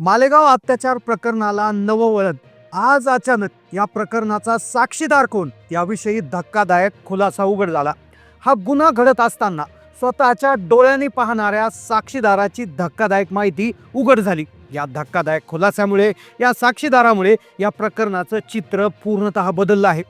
मालेगाव अत्याचार प्रकरणाला नवं वळण आज अचानक या प्रकरणाचा साक्षीदार कोण? याविषयी धक्कादायक खुलासा उघड झाला हा गुन्हा घडत असताना स्वतःच्या डोळ्यांनी पाहणाऱ्या साक्षीदाराची धक्कादायक माहिती उघड झाली या धक्कादायक खुलासामुळे या साक्षीदारामुळे या प्रकरणाचं चित्र पूर्णतः बदललं आहे.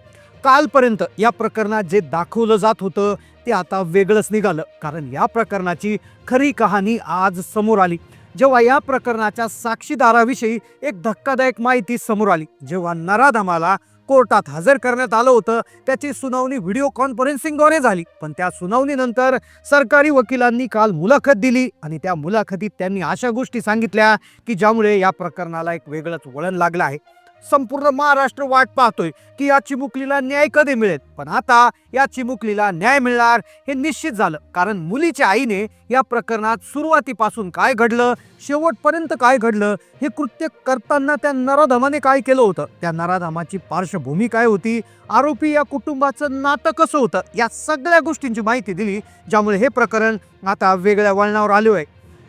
कालपर्यंत या प्रकरणात जे दाखवलं जात होतं ते आता वेगळंच निघालं. कारण या प्रकरणाची खरी कहाणी आज समोर आली. जेव्हा या प्रकरणाच्या साक्षीदाराविषयी एक धक्कादायक माहिती समोर आली. जेव्हा नराधमाला कोर्टात हजर करण्यात आलं होतं त्याची सुनावणी व्हिडिओ कॉन्फरन्सिंगद्वारे झाली. पण त्या सुनावणीनंतर सरकारी वकिलांनी काल मुलाखत दिली आणि त्या मुलाखतीत त्यांनी अशा गोष्टी सांगितल्या की ज्यामुळे या प्रकरणाला एक वेगळंच वळण लागलं आहे. संपूर्ण महाराष्ट्र वाट पाहतोय की या चिमुकलीला न्याय कधी मिळेल? पण आता या चिमुकलीला न्याय मिळणार हे निश्चित झालं. कारण मुलीच्या आईने या प्रकरणात सुरुवातीपासून काय घडलं शेवटपर्यंत काय घडलं हे कृत्य करताना त्या नराधमाने काय केलं होतं? त्या नराधमाची पार्श्वभूमी काय होती? आरोपी या कुटुंबाचं नातं कसं होतं? या सगळ्या गोष्टींची माहिती दिली ज्यामुळे हे प्रकरण आता वेगळ्या वळणावर आलो आहे.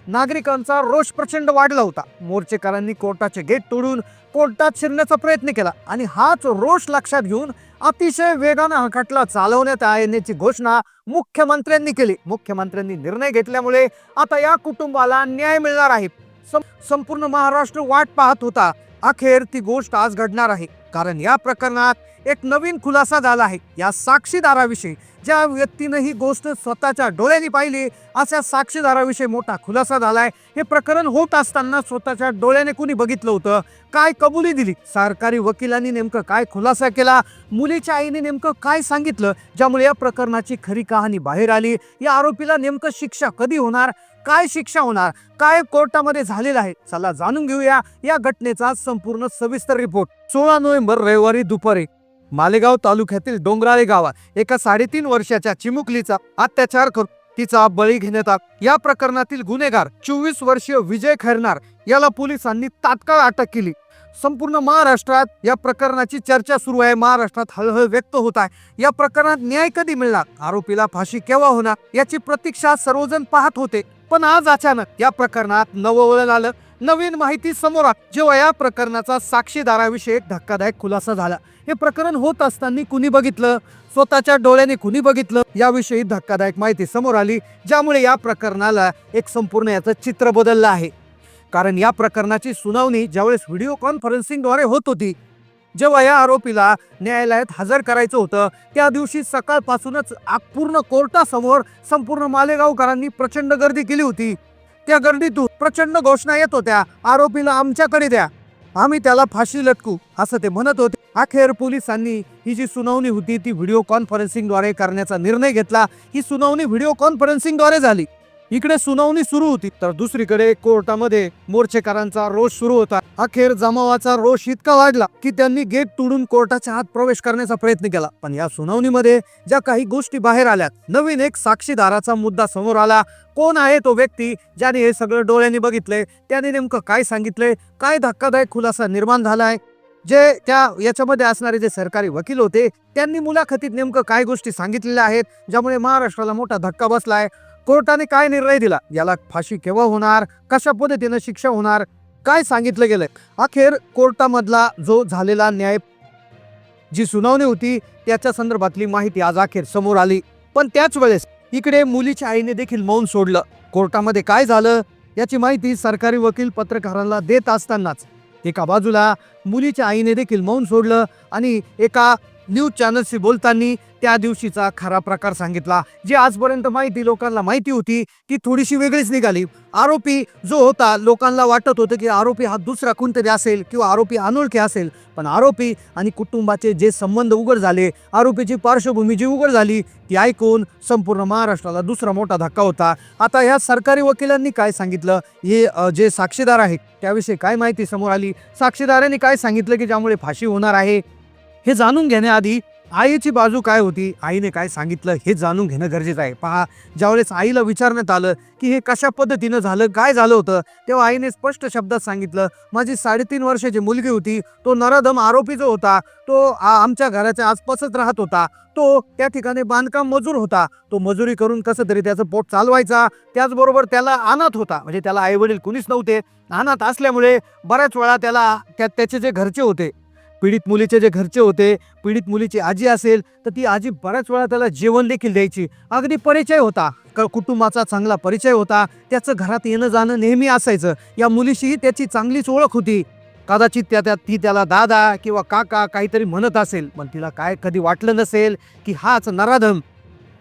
नागरिकांचा रोष प्रचंड वाढला होता. मोर्चेकरांनी कोर्टाचे गेट तोडून कोर्टात शिरण्याचा प्रयत्न केला आणि हाच रोष लक्षात घेऊन अतिशय वेगानं हा खटला चालवण्यात येण्याची घोषणा मुख्यमंत्र्यांनी केली. मुख्यमंत्र्यांनी निर्णय घेतल्यामुळे आता या कुटुंबाला न्याय मिळणार आहे. संपूर्ण महाराष्ट्र वाट पाहत होता. अखेर ती गोष्ट आज घडणार आहे. कारण या प्रकरणात एक नवीन खुलासा झाला आहे. या साक्षीदाराविषयी ज्या व्यक्तीनं ही गोष्ट स्वतःच्या डोळ्यांनी पाहिली अशा साक्षीदाराविषयी मोठा खुलासा झाला आहे हे प्रकरण होत असताना स्वतःच्या डोळ्याने कुणी बघितलं होतं? काय कबुली दिली? सरकारी वकिलांनी नेमकं काय खुलासा केला? मुलीच्या आईने नेमकं काय सांगितलं? ज्यामुळे या प्रकरणाची खरी कहाणी बाहेर आली. या आरोपीला नेमकं शिक्षा कधी होणार? काय शिक्षा होणार? काय कोर्टामध्ये झालेलं आहे? चला जाणून घेऊया या घटनेचा संपूर्ण सविस्तर रिपोर्ट. सोळा नोव्हेंबर रविवारी दुपारी मालेगाव तालुक्यातील डोंगराळे गावात एका साडेतीन वर्षाच्या चिमुकलीचा अत्याचार करून तिचा बळी घेण्यात आला. या प्रकरणातील गुन्हेगार चोवीस वर्षीय विजय खैरनार याला पोलिसांनी तात्काळ अटक केली. संपूर्ण महाराष्ट्रात या प्रकरणाची चर्चा सुरू आहे. महाराष्ट्रात हळहळ व्यक्त होत आहे. या प्रकरणात न्याय कधी मिळणार? आरोपीला फाशी केव्हा होणार? याची प्रतीक्षा सर्वजण पाहत होते. पण आज अचानक या प्रकरणात नवं वळण आलं. नवीन माहिती समोर जेव्हा या प्रकरणाचा साक्षीदाराविषयी एक धक्कादायक खुलासा झाला. हे प्रकरण होत असताना कुणी बघितलं? स्वतःच्या डोळ्याने कुणी बघितलं? याविषयी धक्कादायक माहिती समोर आली ज्यामुळे या प्रकरणाला एक संपूर्ण याचं चित्र बदललं आहे. कारण या प्रकरणाची सुनावणी ज्यावेळेस व्हिडिओ कॉन्फरन्सिंगद्वारे होत होती जेव्हा या आरोपीला न्यायालयात हजर करायचं होतं त्या दिवशी सकाळपासूनच पूर्ण कोर्टासमोर संपूर्ण मालेगावकरांनी प्रचंड गर्दी केली होती. त्या गर्दीतून प्रचंड घोषणा येत होत्या आरोपीला आमच्याकडे द्या. आम्ही त्याला फाशी लटकू असं ते म्हणत होते. अखेर पोलिसांनी ही जी सुनावणी होती ती व्हिडिओ कॉन्फरन्सिंगद्वारे करण्याचा निर्णय घेतला. ही सुनावणी व्हिडिओ कॉन्फरन्सिंगद्वारे झाली. इकडे सुनावणी सुरू होती तर दुसरीकडे कोर्टामध्ये मोर्चेकरांचा रोष सुरू होता. अखेर जमावाचा रोष इतका वाढला की त्यांनी गेट तोडून कोर्टाच्या आत प्रवेश करण्याचा प्रयत्न केला. पण या सुनावणीमध्ये ज्या काही गोष्टी बाहेर आल्या नवीन एक साक्षीदाराचा मुद्दा समोर आला. कोण आहे तो व्यक्ती ज्याने हे सगळं डोळ्यांनी बघितलंय? त्याने नेमकं काय सांगितलंय? काय धक्कादायक खुलासा निर्माण झालाय? जे त्या याच्यामध्ये असणारे जे सरकारी वकील होते त्यांनी मुलाखतीत नेमकं काय गोष्टी सांगितलेल्या आहेत ज्यामुळे महाराष्ट्राला मोठा धक्का बसलाय? कोर्टाने काय निर्णय दिला? याला फाशी केव्हा होणार? कशा पद्धतीनं शिक्षा होणार? काय सांगितलं गेलंय? अखेर कोर्टामधला जो झालेला न्याय जी सुनावणी होती त्याच्या संदर्भातली माहिती आज अखेर समोर आली. पण त्याच वेळेस इकडे मुलीच्या आईने देखील मौन सोडलं. कोर्टामध्ये काय झालं? याची माहिती सरकारी वकील पत्रकारांना देत असतानाच एका बाजूला मुलीच्या आईने देखील मौन सोडलं आणि एका न्यूज चॅनलशी बोलताना त्या दिवशीचा खरा प्रकार सांगितला जी आजपर्यंत माहिती लोकांना माहिती होती ती थोडीशी वेगळीच निघाली. आरोपी जो होता लोकांना वाटत होतं की आरोपी हा दुसरा कोणतरी असेल किंवा आरोपी अनोळखी असेल. पण आरोपी आणि कुटुंबाचे जे संबंध उघड झाले आरोपीची पार्श्वभूमी जी उघड झाली ती ऐकून संपूर्ण महाराष्ट्राला दुसरा मोठा धक्का होता. आता ह्या सरकारी वकिलांनी काय सांगितलं? हे जे साक्षीदार आहेत त्याविषयी काय माहिती समोर आली? साक्षीदारांनी काय सांगितलं की ज्यामुळे फाशी होणार आहे? हे जाणून घेण्याआधी आईची बाजू काय होती? आईने काय सांगितलं हे जाणून घेणं गरजेचं आहे. पहा ज्यावेळेस आईला विचारण्यात आलं की हे कशा पद्धतीनं झालं काय झालं होतं तेव्हा आईने स्पष्ट शब्दात सांगितलं माझी साडेतीन वर्षाची मुलगी होती. तो नराधम आरोपी जो होता. तो आ- आमच्या घराच्या आसपासच राहत होता. तो त्या ठिकाणी बांधकाम मजूर होता. तो मजुरी करून कसं तरी त्याचं पोट चालवायचा. त्याचबरोबर त्याला अनाथ होता. म्हणजे त्याला आईवडील कुणीच नव्हते. अनाथ असल्यामुळे बऱ्याच वेळा त्याला त्या त्याचे जे घरचे होते पीडित मुलीचे जे घरचे होते पीडित मुलीची आजी असेल तर ती आजी बऱ्याच वेळा त्याला जेवण देखील द्यायची. अगदी परिचय होता. क- कुटुंबाचा चांगला परिचय होता. त्याचं घरात येणं जाणं नेहमी असायचं. या मुलीशीही त्याची चांगलीच ओळख होती. कदाचित त्या त्या ती त्याला दादा किंवा काका काहीतरी म्हणत असेल पण तिला काय कधी वाटलं नसेल की हाच नराधम.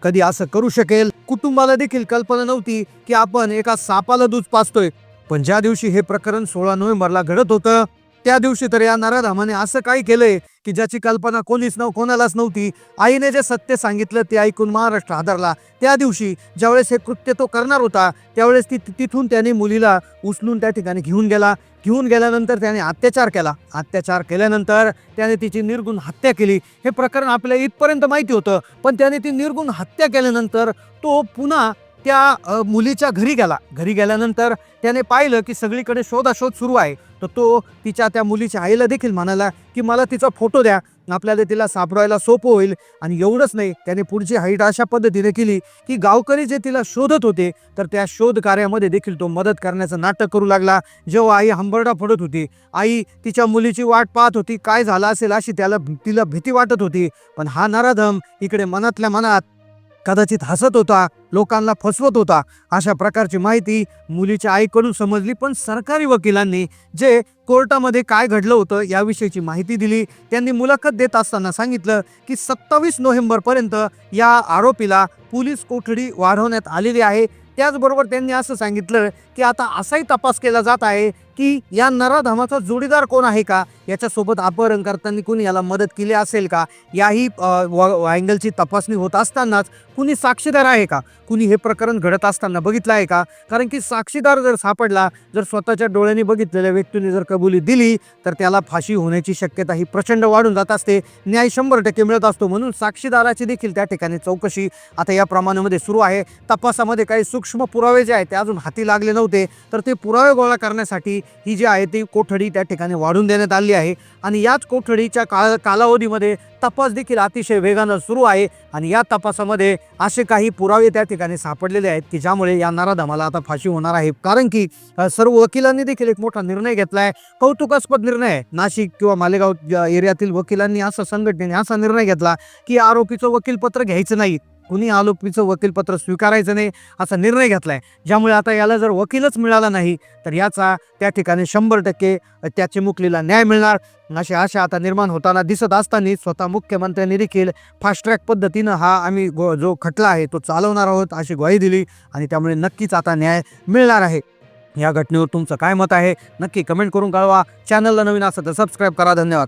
कधी असं करू शकेल. कुटुंबाला देखील कल्पना नव्हती की आपण एका सापाला दूध पाचतोय पण ज्या दिवशी हे प्रकरण सोळा नोव्हेंबरला घडत होतं त्या दिवशी तर या नराधामाने असं काय केलंय की ज्याची कल्पना कोणीच नव कोणालाच नव्हती. आईने जे सत्य सांगितलं ते ऐकून महाराष्ट्र हादरला. त्या दिवशी ज्यावेळेस हे कृत्य तो करणार होता त्यावेळेस ती तिथून त्याने मुलीला उचलून त्या ठिकाणी घेऊन गेला. घेऊन गेल्यानंतर त्याने अत्याचार केला. अत्याचार केल्यानंतर त्याने तिची निर्गुण हत्या केली. हे प्रकरण आपल्याला इथपर्यंत माहिती होतं पण त्याने ती निर्गुण हत्या केल्यानंतर तो पुन्हा त्या मुलीच्या घरी गेला. घरी गेल्यानंतर त्याने पाहिलं की सगळीकडे शोधाशोध सुरू आहे. तर तो तिच्या त्या मुलीच्या आईला देखील म्हणाला की मला तिचा फोटो द्या. आपल्याला तिला सापडायला सोपं होईल. आणि एवढंच नाही त्याने पुढची हाईट अशा पद्धतीने केली की गावकरी जे तिला शोधत होते तर त्या शोध कार्यामध्ये देखील तो मदत करण्याचं नाटक करू लागला. जेव्हा आई हंबरडा फोडत होती आई तिच्या मुलीची वाट पाहत होती. काय झालं असेल अशी त्याला तिला भीती वाटत होती. पण हा नराधम इकडे मनातल्या मनात कदाचित हसत होता लोकांना फसवत होता. अशा प्रकारची माहिती मुलीच्या आईकडून समजली पण सरकारी वकिलांनी जे कोर्टामध्ये काय घडलं होतं याविषयीची माहिती दिली. त्यांनी मुलाखत देत असताना सांगितलं की सत्तावीस नोव्हेंबरपर्यंत या आरोपीला पोलीस कोठडी वाढवण्यात आलेली आहे. त्याचबरोबर त्यांनी असं सांगितलं की आता असाही तपास केला जात आहे की या नराधमाचा जोडीदार कोण आहे का? याच्यासोबत अपहरण करताना कुणी याला मदत केली असेल का? याही अँगलची तपासणी होत असतानाच कुणी साक्षीदार आहे का? कुणी हे प्रकरण घडत असताना बघितलं आहे का? कारण की साक्षीदार जर सापडला जर स्वतःच्या डोळ्यांनी बघितलेल्या व्यक्तीने जर कबुली दिली तर त्याला फाशी होण्याची शक्यता ही प्रचंड वाढून जात असते. न्याय शंभर टक्के मिळत असतो म्हणून साक्षीदाराची देखील त्या ठिकाणी चौकशी आता या प्रमाणामध्ये सुरू आहे. तपासामध्ये काही सूक्ष्म पुरावे जे आहेत ते अजून हाती लागले नव्हते. तर ते पुरावे गोळा करण्यासाठी ही जी आहे ती कोठडी त्या ठिकाणी वाढून देण्यात आली आहे. आणि याच कोठडीच्या काळ कालावधीमध्ये तपास देखील अतिशय वेगानं सुरू आहे. आणि या तपासामध्ये असे काही पुरावे त्या ठिकाणी सापडलेले आहेत की ज्यामुळे या नराधमाला आता फाशी होणार आहे. कारण की सर्व वकिलांनी देखील एक मोठा निर्णय घेतला आहे कौतुकास्पद निर्णय नाशिक किंवा मालेगाव एरियातील वकिलांनी असा संघटनेने असा निर्णय घेतला की आरोपीचं वकीलपत्र घ्यायचं नाही. कुणी आरोपीचं वकीलपत्र स्वीकारायचं नाही असा निर्णय घेतला आहे ज्यामुळे आता याला जर वकीलच मिळाला नाही तर याचा त्या ठिकाणी शंभर टक्के त्या चिमुकलीला न्याय मिळणार. अशी आशा आता निर्माण होताना दिसत असताना स्वतः मुख्यमंत्र्यांनी देखील फास्ट ट्रॅक पद्धतीनं हा आम्ही गो- जो खटला आहे तो चालवणार आहोत अशी ग्वाही दिली आणि त्यामुळे नक्कीच आता न्याय मिळणार आहे. या घटनेवर तुमचं काय मत आहे? नक्की कमेंट करून कळवा. चॅनलला नवीन असं तर सबस्क्राईब करा. धन्यवाद.